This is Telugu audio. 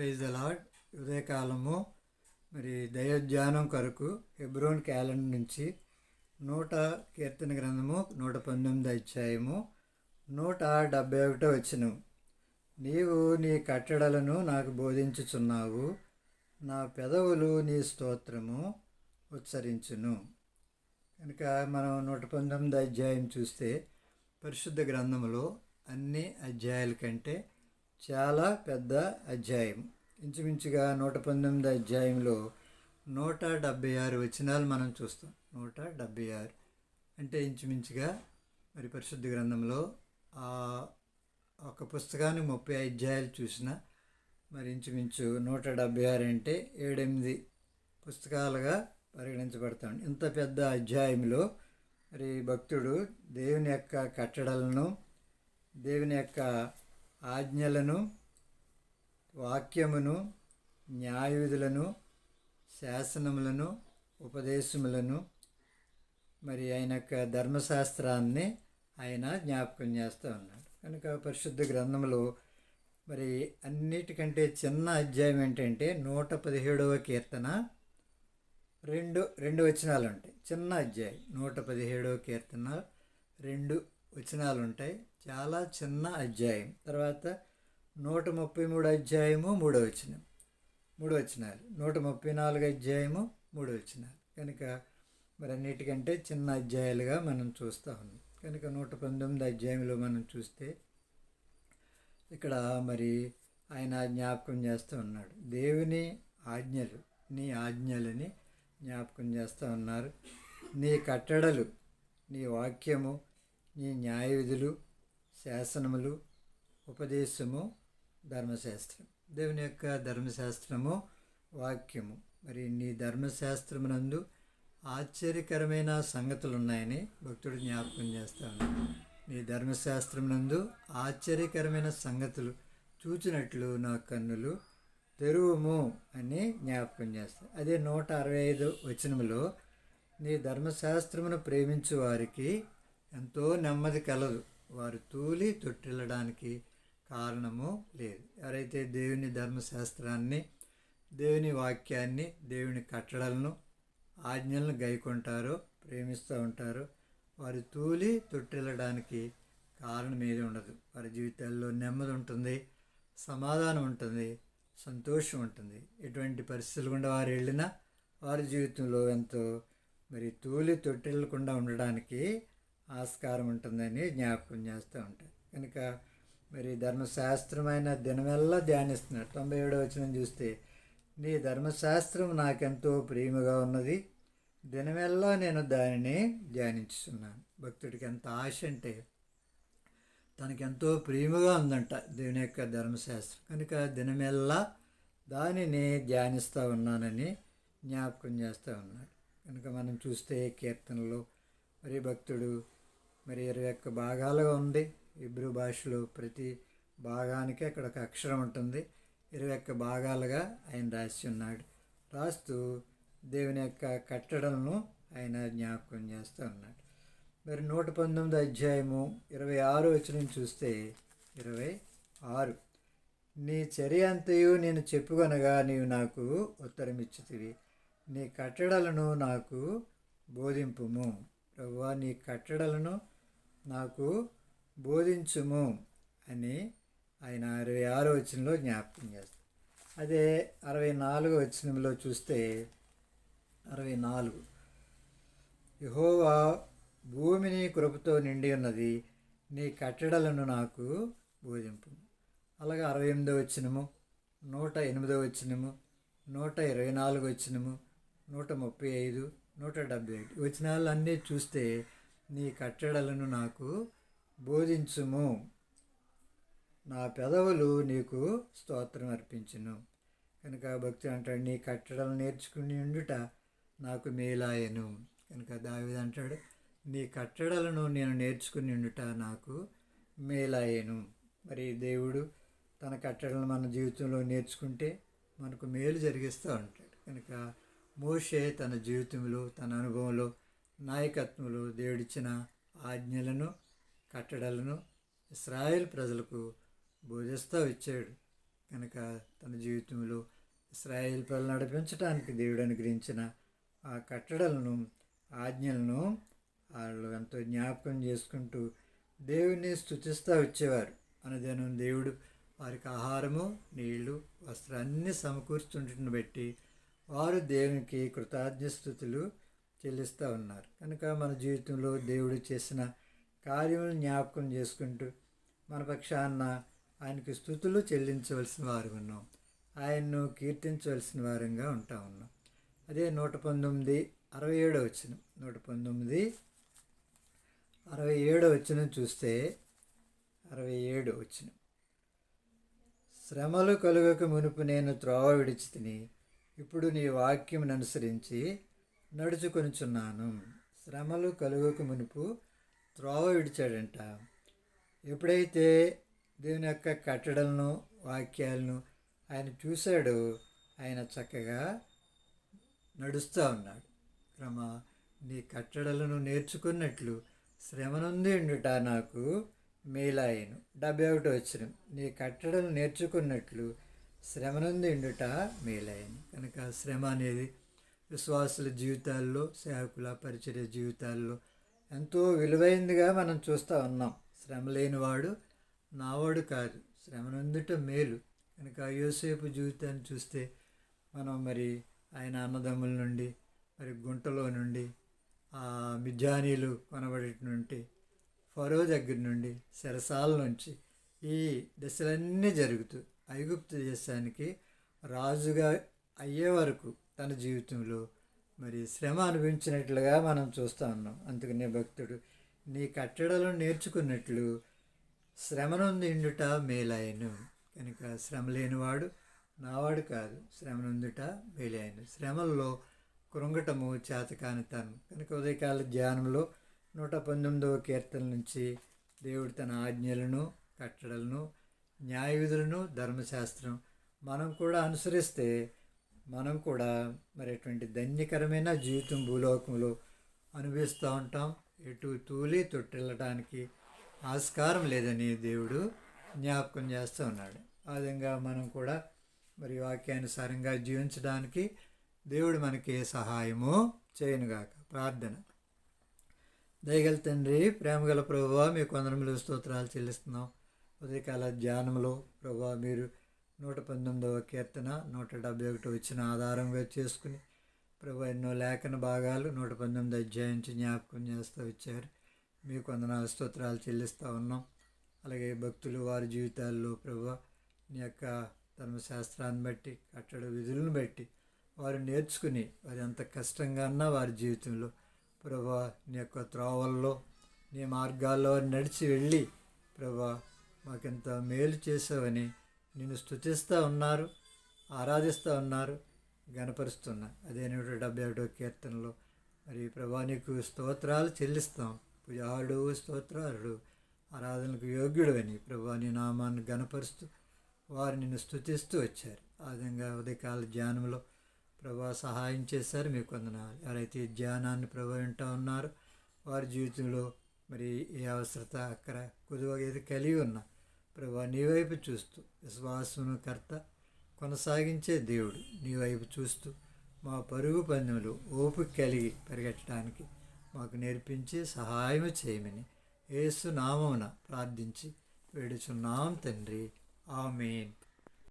ప్రైజ్ అలాడ్ ఉదయకాలము మరి దయోధ్యానం కొరకు హెబ్రోన్ క్యాలెండర్ నుంచి నూట కీర్తన గ్రంథము నూట పంతొమ్మిది అధ్యాయము నూట డెబ్బై ఒకటో వచ్చిన నీవు నీ కట్టడలను నాకు బోధించుచున్నావు నా పెదవులు నీ స్తోత్రము ఉచ్చరించును. కనుక మనం నూట పంతొమ్మిది అధ్యాయం చూస్తే పరిశుద్ధ గ్రంథంలో అన్ని అధ్యాయాల కంటే చాలా పెద్ద అధ్యాయం. ఇంచుమించుగా నూట పంతొమ్మిది అధ్యాయంలో నూట డెబ్బై ఆరు వచనాలు మనం చూస్తాం. నూట డెబ్బై ఆరు. అంటే ఇంచుమించుగా మరి పరిశుద్ధ గ్రంథంలో ఆ ఒక పుస్తకానికి ముప్పై అధ్యాయాలు చూసిన మరి ఇంచుమించు నూట డెబ్బై ఆరు అంటే ఏడెనిమిది పుస్తకాలుగా పరిగణించబడతాడు ఇంత పెద్ద అధ్యాయంలో మరి భక్తుడు దేవుని యొక్క కట్టడలను దేవుని యొక్క ఆజ్ఞలను వాక్యమును న్యాయవిధులను శాసనములను ఉపదేశములను మరి ఆయన యొక్క ధర్మశాస్త్రాన్ని ఆయన జ్ఞాపకం చేస్తూ ఉన్నాడు. కనుక పరిశుద్ధ గ్రంథంలో మరి అన్నిటికంటే చిన్న అధ్యాయం ఏంటంటే నూట పదిహేడవ కీర్తన రెండు రెండు వచనాలు ఉంటాయి. చిన్న అధ్యాయం నూట పదిహేడవ కీర్తన రెండు వచనాలు ఉంటాయి. చాలా చిన్న అధ్యాయం. తర్వాత నూట ముప్పై మూడు అధ్యాయము మూడో వచనం మూడు వచనాలు నూట ముప్పై నాలుగు అధ్యాయము మూడు వచనాలు కనుక మరి అన్నిటికంటే చిన్న అధ్యాయాలుగా మనం చూస్తూ ఉన్నాం. కనుక నూట పంతొమ్మిది అధ్యాయంలో మనం చూస్తే ఇక్కడ మరి ఆయన జ్ఞాపకం చేస్తూ ఉన్నాడు. దేవుని ఆజ్ఞలు నీ ఆజ్ఞలని జ్ఞాపకం చేస్తూ ఉన్నారు. నీ కట్టడలు నీ వాక్యము నీ న్యాయ విధులు శాసనములు ఉపదేశము ధర్మశాస్త్రం. దేవుని యొక్క ధర్మశాస్త్రము వాక్యము. మరి నీ ధర్మశాస్త్రమునందు ఆశ్చర్యకరమైన సంగతులు ఉన్నాయని భక్తుడు జ్ఞాపకం చేస్తాను నీ ధర్మశాస్త్రమునందు ఆశ్చర్యకరమైన సంగతులు చూచినట్లు నా కన్నులు తెరువుము అని జ్ఞాపకం చేస్తాను అదే నూట అరవై ఐదు వచనములో నీ ధర్మశాస్త్రమును ప్రేమించు వారికి ఎంతో నెమ్మది కలదు. వారు తూలి తొట్టిల్లడానికి కారణము లేదు. ఎవరైతే దేవుని ధర్మశాస్త్రాన్ని దేవుని వాక్యాన్ని దేవుని కట్టడలను ఆజ్ఞలను గైకొంటారో ప్రేమిస్తూ ఉంటారో వారు తూలి తొట్టిల్లడానికి కారణం ఏది ఉండదు. వారి జీవితాల్లో నెమ్మది ఉంటుంది సమాధానం ఉంటుంది సంతోషం ఉంటుంది. ఎటువంటి పరిస్థితులు గుండా వారు వెళ్ళినా వారి జీవితంలో ఎంతో మరి తూలి తొట్టిల్లకుండా ఉండడానికి ఆస్కారం ఉంటుందని జ్ఞాపకం చేస్తూ ఉంటారు. కనుక మరి ధర్మశాస్త్రమైన దినమెల్లా ధ్యానిస్తున్నాడు తొంభై ఏడో వచ్చిన చూస్తే నీ ధర్మశాస్త్రం నాకెంతో ప్రియముగా ఉన్నది. దినమెల్లా నేను దానిని ధ్యానించుతున్నాను భక్తుడికి ఎంత ఆశ అంటే తనకెంతో ప్రియముగా ఉందంట దేవుని యొక్క ధర్మశాస్త్రం. కనుక దినమెల్లా దానిని ధ్యానిస్తూ ఉన్నానని జ్ఞాపకం చేస్తూ ఉన్నాడు. కనుక మనం చూస్తే కీర్తనలో మరి భక్తుడు మరి ఇరవై యొక్క భాగాలుగా ఉంది. ఇబ్రూ భాషలో ప్రతి భాగానికి అక్కడ ఒక అక్షరం ఉంటుంది. ఇరవై ఒక్క భాగాలుగా ఆయన రాసి ఉన్నాడు. రాస్తూ దేవుని యొక్క కట్టడలను ఆయన జ్ఞాపకం చేస్తూ ఉన్నాడు. మరి నూట పంతొమ్మిది అధ్యాయము ఇరవై ఆరు వచ్చిన చూస్తే ఇరవై ఆరు. నీ చర్య అంతయు నేను చెప్పుకొనగా నీవు నాకు ఉత్తరమిచ్చుతివి. నీ కట్టడలను నాకు బోధింపుము. ప్రభువా నీ కట్టడలను నాకు బోధించుము అని ఆయన అరవై ఆరో వచనంలో జ్ఞాపకం చేస్తారు అదే అరవై నాలుగో వచనంలో చూస్తే అరవై నాలుగు. యహోవా భూమిని కృపతో నిండి ఉన్నది నీ కట్టడలను నాకు బోధింపు. అలాగే అరవై ఎనిమిదో వచ్చినము నూట ఎనిమిదో వచ్చినము నూట ఇరవై నాలుగు వచ్చినము నూట ముప్పై ఐదు నూట డెబ్బై ఐదు. వచనాలన్నీ చూస్తే నీ కట్టడలను నాకు బోధించుము. నా పెదవులు నీకు స్తోత్రం అర్పించును. కనుక భక్తి అంటాడు నీ కట్టడలు నేర్చుకుని ఉండుట నాకు మేలాయను కనుక దావిది అంటాడు నీ కట్టడలను నేను నేర్చుకుని ఉండుట నాకు మేలాయను మరి దేవుడు తన కట్టడలను మన జీవితంలో నేర్చుకుంటే మనకు మేలు జరిగిస్తూ ఉంటాడు. కనుక మోషే తన జీవితంలో తన అనుభవంలో నాయకత్వంలో దేవుడిచ్చిన ఆజ్ఞలను కట్టడలను ఇస్రాయేల్ ప్రజలకు బోధిస్తూ వచ్చాడు కనుక తన జీవితంలో ఇస్రాయేల్ ప్రజలు నడిపించడానికి దేవుడు అనుగ్రహించిన ఆ కట్టడలను ఆజ్ఞలను వాళ్ళు ఎంతో జ్ఞాపకం చేసుకుంటూ దేవుని స్థుతిస్తూ వచ్చేవారు. అనుదినం దేవుడు వారికి ఆహారము నీళ్ళు వస్త్రాన్ని సమకూర్చుంటుని బట్టి వారు దేవునికి కృతజ్ఞ స్థుతులు చెల్లిస్తూ ఉన్నారు. కనుక మన జీవితంలో దేవుడు చేసిన కార్యములు జ్ఞాపకం చేసుకుంటూ మన పక్షాన ఆయనకి స్థుతులు చెల్లించవలసిన వారు ఉన్నాం. ఆయన్ను కీర్తించవలసిన వారంగా ఉంటా ఉన్నాం. అదే నూట పంతొమ్మిది అరవై ఏడో వచ్చిన నూట పంతొమ్మిది అరవై ఏడో వచ్చిన చూస్తే అరవై ఏడు వచ్చిన శ్రమలు కలుగక మునుపు నేను త్రోవ విడిచి తిని ఇప్పుడు నీ వాక్యం అనుసరించి నడుచుకొనిచున్నాను. శ్రమలు కలుగక మునుపు త్రోవ విడిచాడంట. ఎప్పుడైతే దేవుని యొక్క కట్టడలను వాక్యాలను ఆయన చూశాడో ఆయన చక్కగా నడుస్తూ ఉన్నాడు. క్రమ నీ కట్టడలను నేర్చుకున్నట్లు శ్రమనుంది ఉండుట నాకు మేలాయను డెబ్బై ఒకటి వచ్చిన నీ కట్టడలు నేర్చుకున్నట్లు శ్రమనుంది ఉండుట మేలాయను కనుక శ్రమ అనేది విశ్వాసుల జీవితాల్లో సేవకుల పరిచర్య జీవితాల్లో ఎంతో విలువైందిగా మనం చూస్తూ ఉన్నాం. శ్రమ లేనివాడు నావాడు కాదు. శ్రమనందుట మేలు. కనుక యోసేపు జీవితాన్ని చూస్తే మనం మరి ఆయన అన్నదమ్ముల నుండి మరి గుంటలో నుండి ఆ మిజానీలు కొనబడి నుండి ఫరో దగ్గర నుండి సెరసాల నుంచి ఈ దశలన్నీ జరుగుతూ ఐగుప్తు దేశానికి రాజుగా అయ్యే వరకు తన జీవితంలో మరి శ్రమ అనుభవించినట్లుగా మనం చూస్తూ ఉన్నాం. అందుకనే భక్తుడు నీ కట్టడలను నేర్చుకున్నట్లు శ్రమనొందిండుట మేలాయను కనుక శ్రమ లేనివాడు నావాడు కాదు శ్రమనొందుట మేలాయను శ్రమల్లో కృంగటము చేతకానితనం కనుక ఉదయకాల ధ్యానంలో నూట పంతొమ్మిదవ కీర్తన నుంచి దేవుడు తన ఆజ్ఞలను కట్టడలను న్యాయ విధులను ధర్మశాస్త్రం మనం కూడా అనుసరిస్తే మనం కూడా మరి అటువంటి ధన్యకరమైన జీవితం భూలోకంలో అనుభవిస్తూ ఉంటాం. ఎటు తూలి తొట్టిల్లడానికి ఆస్కారం లేదని దేవుడు జ్ఞాపకం చేస్తూ ఉన్నాడు. ఆ విధంగా మనం కూడా మరి వాక్యానుసారంగా జీవించడానికి దేవుడు మనకి సహాయము చేయనుగాక. ప్రార్థన. దయగల తండ్రి ప్రేమగల ప్రభువా మీ కొందరములు స్తోత్రాలు చెల్లిస్తున్నాం. ఉదయకాల ధ్యానంలో ప్రభు మీరు నూట పంతొమ్మిదవ కీర్తన నూట డెబ్బై ఒకటి వచ్చిన ఆధారంగా చేసుకుని ప్రభు ఎన్నో లేఖన భాగాలు నూట పంతొమ్మిది అధ్యాయించి జ్ఞాపకం చేస్తూ వచ్చారు. మీకు వందనాలు స్తోత్రాలు చెల్లిస్తూ ఉన్నాం. అలాగే భక్తులు వారి జీవితాల్లో ప్రభు నీ యొక్క ధర్మశాస్త్రాన్ని బట్టి కట్టడ విధులను బట్టి వారు నేర్చుకుని వారు ఎంత కష్టంగా అన్నా వారి జీవితంలో ప్రభా నీ యొక్క త్రోవల్లో నీ మార్గాల్లో నడిచి వెళ్ళి ప్రభా మాకెంత మేలు చేసావని నిన్ను స్థుతిస్తూ ఉన్నారు ఆరాధిస్తూ ఉన్నారు గనపరుస్తున్నా అదే నూట డెబ్బై ఒకటో కీర్తనలో మరి ప్రభా నీకు స్తోత్రాలు చెల్లిస్తాం. పూజాడు స్తోత్రాలు ఆరాధనకు యోగ్యుడు అని ప్రభా నీ నామాన్ని గనపరుస్తూ వారు నిన్ను స్థుతిస్తూ వచ్చారు. ఆ విధంగా ఉదయకాల ధ్యానంలో ప్రభా సహాయం చేశారు మీకు వందనాలు. ఎవరైతే ధ్యానాన్ని ప్రభా వింటూ ఉన్నారో వారి జీవితంలో మరి ఏ అవసరత అక్కడ కొద్దిగా ఏది కలిగి ఉన్నా ప్రభా నీ వైపు చూస్తూ విశ్వాసును కర్త కొనసాగించే దేవుడు నీ వైపు చూస్తూ మా పరుగు పందెములు ఓపిక కలిగి పరిగెట్టడానికి మాకు నేర్పించి సహాయం చేయమని ఏసునామమున ప్రార్థించి వేడుచున్నాం తండ్రి. ఆమెన్.